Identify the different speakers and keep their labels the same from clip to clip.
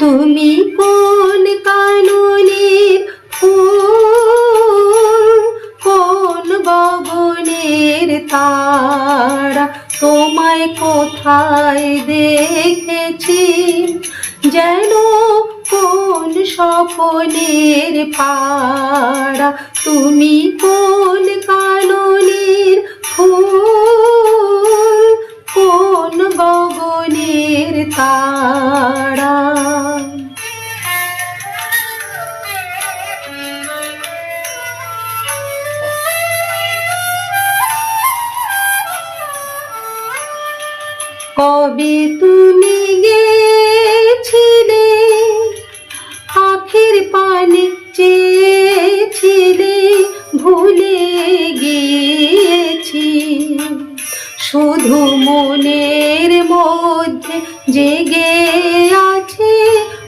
Speaker 1: তুমি কোন কাননের ফুল, কোন গগনের তারা? তোমায় কোথায় দেখেছি? যেন কোন স্বপনের পাড়া? তুমি কোন কাননের ফুল, কোন গগনের তারা? কবে তুমি গেছিলে? আখের পানে চেয়েছিলে, ভুলে গিয়েছি। শুধু মনের মধ্যে জেগে আছে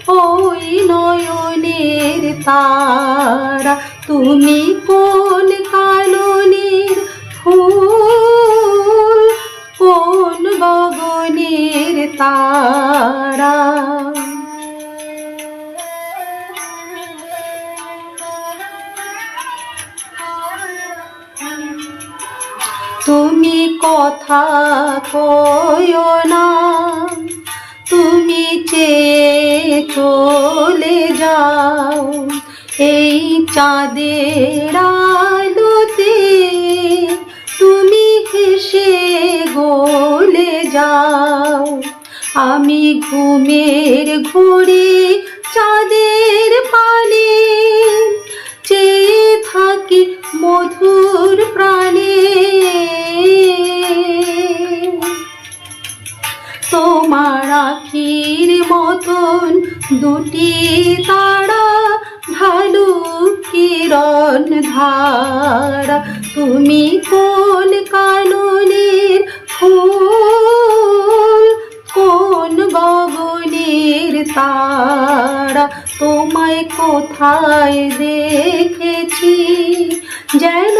Speaker 1: ওই নয়নের তারা। তুমি কোন তারা। তুমি কথা কয়ো না তুমি চেয়ে চলে যাও। এই চাঁদের আমি ঘুমের ঘুরে চাঁদের পানে, চেয়ে থাকি মধুর প্রাণে। তোমার আখির মতন দুটি তারা, ভালো কিরণ ধারা, তুমি কোন কাননের তোমায় কোথায় দেখেছি যেন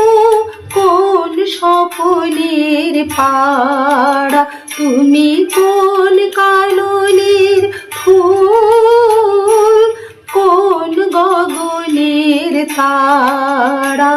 Speaker 1: কোন স্বপনের পাড়া? তুমি কোন কাননের ফুল কোন গগনের তারা